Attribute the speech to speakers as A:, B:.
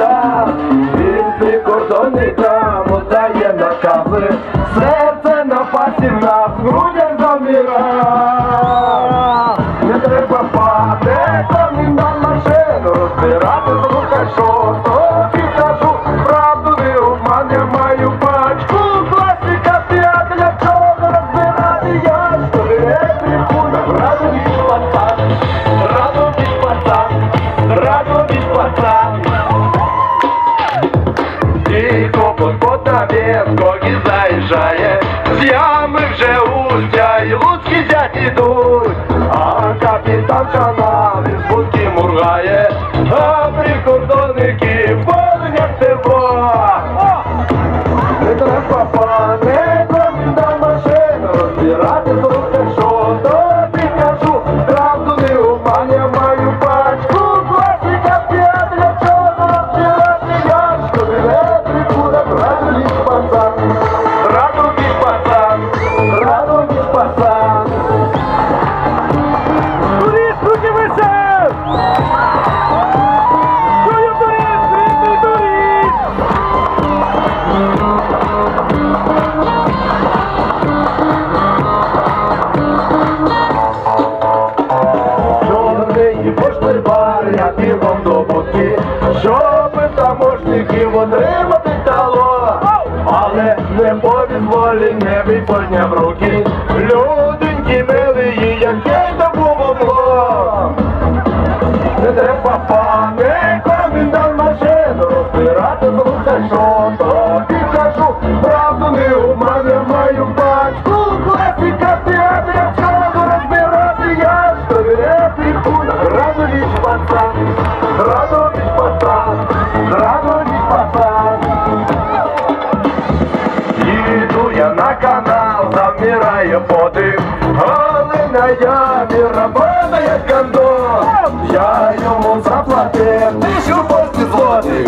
A: вода, він прикордонникам дає накази, серце на пасі на грудях заміра. Не треба пати, там на машину розбирати, що тобі І по Потавєнко скоки заїжджає, з ями вже устя, отримати тало, але не повізволі, не виподняв руки, люденьки милії, яке то було. Не треба пане, комендант машину розбирати, слухай, що тобі кажу, правду не обман, я маю бачку, класика театря, чого розбирати я, що не прихуна, радуй пацан, радуй пацан, радуй на канал, замирає подих, але на ямі работає кондон. Я йому заплатив тисячу польських злотих,